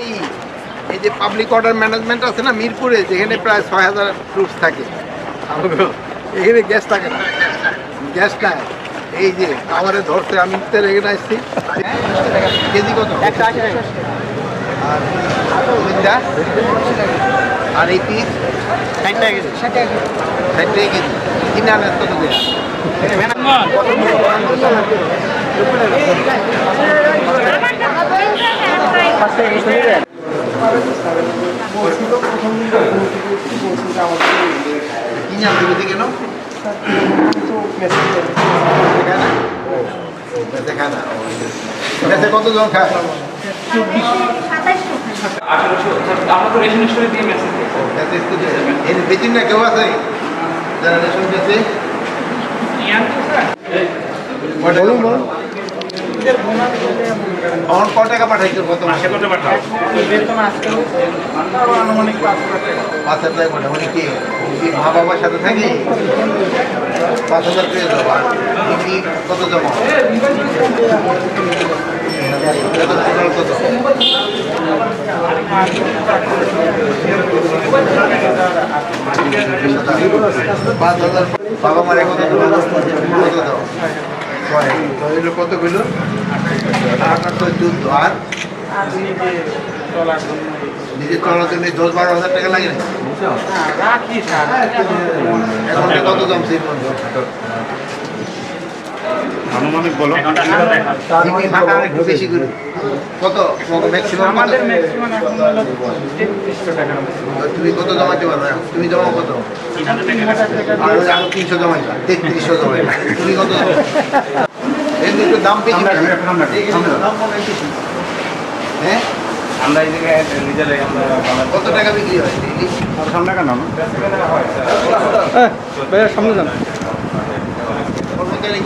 এই এই যে পাবলিক অর্ডার ম্যানেজমেন্ট আছে না, মিরপুরে, যেখানে প্রায় ছয় হাজার ট্রুপস থাকে। এখানে গ্যাস থাকে না। গ্যাস নাই। এই যে আমারে ধরতে আমি তো আসছি। কেজি কত? আর এই পিস ষাট টাকা কেজি। ষাট টাকা কেজি। দেখায় না? কতজন খায়? আমরা তো রেশন স্টোরে দিয়ে মেসেজ দেশে স্কুলে। না কেউ আছে? যারা রেশন গেছে বলুন বলুন। ক টাকা পাঠাইছো কত মাসে কত পাঠাও? পাঁচ হাজার টাকা পাঠাও। মানে কি? কি মা বাবার সাথে থাকি? পাঁচ হাজার পেয়ে যাব। কি কত জমা? কত? পাঁচ হাজার বাবা মারে কত দাও কিলো আপনার তো আর নিজের চলার জন্য দশ বারো হাজার টাকা লাগে না এখন কত জমছে আনুমানিক বলো। একটু বেশি করে। কত? ম্যাক্সিমাম আমাদের ম্যাক্সিমাম এখন হলো তেত্রিশশো টাকা তুমি কত জমাতে পারবে? তুমি জমা কত? আর আরও তিনশো জমাই তেত্রিশশো জমাই তুমি কত এই দাম বেশি। দাম হ্যাঁ? আমরা এই জায়গায় নিজেরাই আমরা কত টাকা বিক্রি হয়? daily? সামনে কেন? সামনে যান। কর্মচারী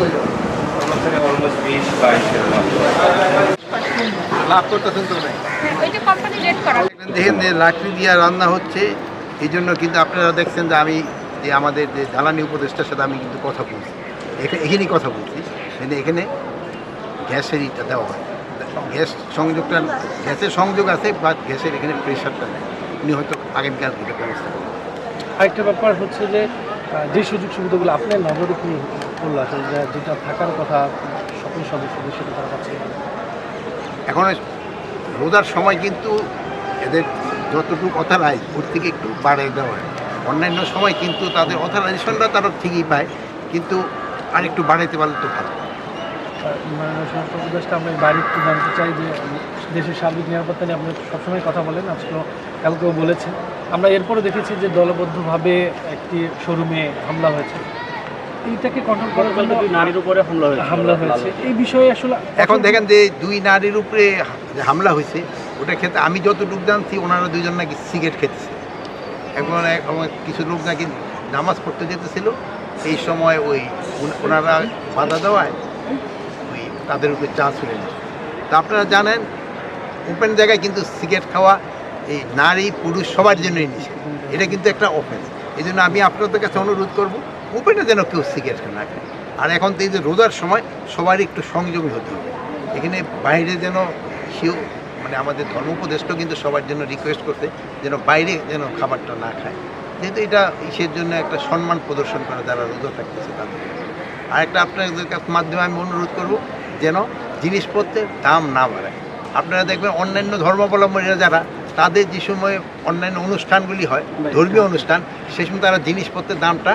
কইলো অলমোস্ট বিশ। লাভ করতেছেন তো দেখেন যে লাকড়ি দিয়ে রান্না হচ্ছে এই জন্য কিন্তু আপনারা দেখছেন যে আমি যে আমাদের যে জ্বালানি উপদেষ্টার সাথে আমি কিন্তু কথা বলছি। এখা- এখানেই কথা বলছি। মানে এখানে গ্যাসের ইটা দেওয়া হয়। গ্যাস সংযোগটা গ্যাসের সংযোগ আছে বা গ্যাসের এখানে প্রেশারটা নেই। উনি হয়তো আগামীকাল এটা ব্যবস্থা করবেন। আরেকটা ব্যাপার হচ্ছে যে যে সুযোগ সুবিধাগুলো আপনার নজরে কি করল আসলে যে- যেটা থাকার কথা সকল সদস্যদের সেটা তারা পাচ্ছে এখন রোজার সময় কিন্তু এদের যতটুকু অথরাইজ ওর থেকে একটু বাড়িয়ে দেওয়া হয়। অন্যান্য সময় কিন্তু তাদের অথরাইজেশনটা তারা ঠিকই পায় কিন্তু আর একটু বাড়াইতে পারলে তো ভালো। স্বরাষ্ট্র আমরা বাড়ি একটু জানতে চাই যে দেশের সার্বিক নিরাপত্তা নিয়ে আপনি সবসময় কথা বলেন আজকেও কালকেও বলেছেন। আমরা এরপরে দেখেছি যে দলবদ্ধভাবে একটি শোরুমে হামলা হয়েছে। এইটাকে কন্ট্রোল করার জন্য নারীর উপরে হামলা হয়েছে। হামলা হয়েছে। এই বিষয়ে আসলে এখন দেখেন যে দুই নারীর উপরে যে হামলা হয়েছে ওটা খেতে আমি যতটুকু জানছি ওনারা দুজন নাকি সিগারেট খেতেছে। এখন এক- আমার কিছু লোক নাকি নামাজ পড়তে যেতেছিল। এই সময় ওই ওনারা বাধা দেওয়ায় ওই তাদের উপরে চান্স হয়ে গেছে তা আপনারা জানেন ওপেন জায়গায় কিন্তু সিগারেট খাওয়া এই নারী পুরুষ সবার জন্যই নিষেধ। এটা কিন্তু একটা অফেন্স এই জন্য আমি আপনাদের কাছে অনুরোধ করব ওপেনে যেন কেউ সিগারেট না। খায় আর এখন তো এই যে রোজার সময় সবারই একটু সংযমী হতে হবে। এখানে বাইরে যেন সেও মানে আমাদের ধর্ম উপদেষ্টাও কিন্তু সবার জন্য রিকোয়েস্ট করতে যেন বাইরে যেন খাবারটা না খায়। যেহেতু এটা ইসের জন্য একটা সম্মান প্রদর্শন করে যারা রোজা থাকতেছে তাদের। আর একটা আপনাদের মাধ্যমে আমি অনুরোধ করব যেন জিনিসপত্রের দাম না বাড়ায়। আপনারা দেখবেন অন্যান্য ধর্মাবলম্বীরা যারা তাদের যে সময় অন্যান্য অনুষ্ঠানগুলি হয় ধর্মীয় অনুষ্ঠান সে সময় তারা জিনিসপত্রের দামটা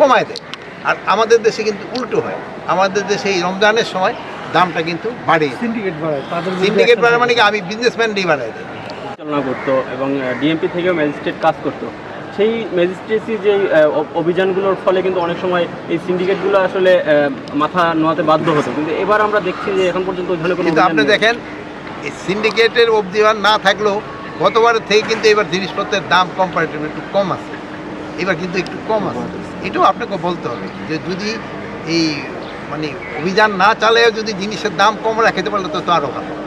কমায় দেয়। আর আমাদের দেশে কিন্তু উল্টো হয়। আমাদের দেশে এই রমজানের সময় দামটা কিন্তু বাড়িয়ে দেয় সিন্ডিকেট বাড়ায় সিন্ডিকেট action বাড়া মানে কি? আমি বিজনেসম্যানই বাড়াই দেয়। পরিচালনা করতো এবং ডিএমপি থেকেও ম্যাজিস্ট্রেট কাজ করতো। সেই ম্যাজিস্ট্রেসি যে অভিযানগুলোর ফলে কিন্তু অনেক সময় এই সিন্ডিকেটগুলো আসলে মাথা নোয়াতে বাধ্য হতো। কিন্তু এবার আমরা দেখছি যে এখন পর্যন্ত ওই ধরনের কোনো কিন্তু আপনি দেখেন এই সিন্ডিকেটের অবধিমান না থাকলেও গতবারের থেকে কিন্তু এবার জিনিসপত্রের দাম কম্পারেটিভ একটু কম আছে। এবার কিন্তু একটু কম আছে। এটাও আপনাকে বলতে হবে যে যদি এই মানে অভিযান না চালেও যদি জিনিসের দাম কম রাখতে পারলে তো আরও ভালো।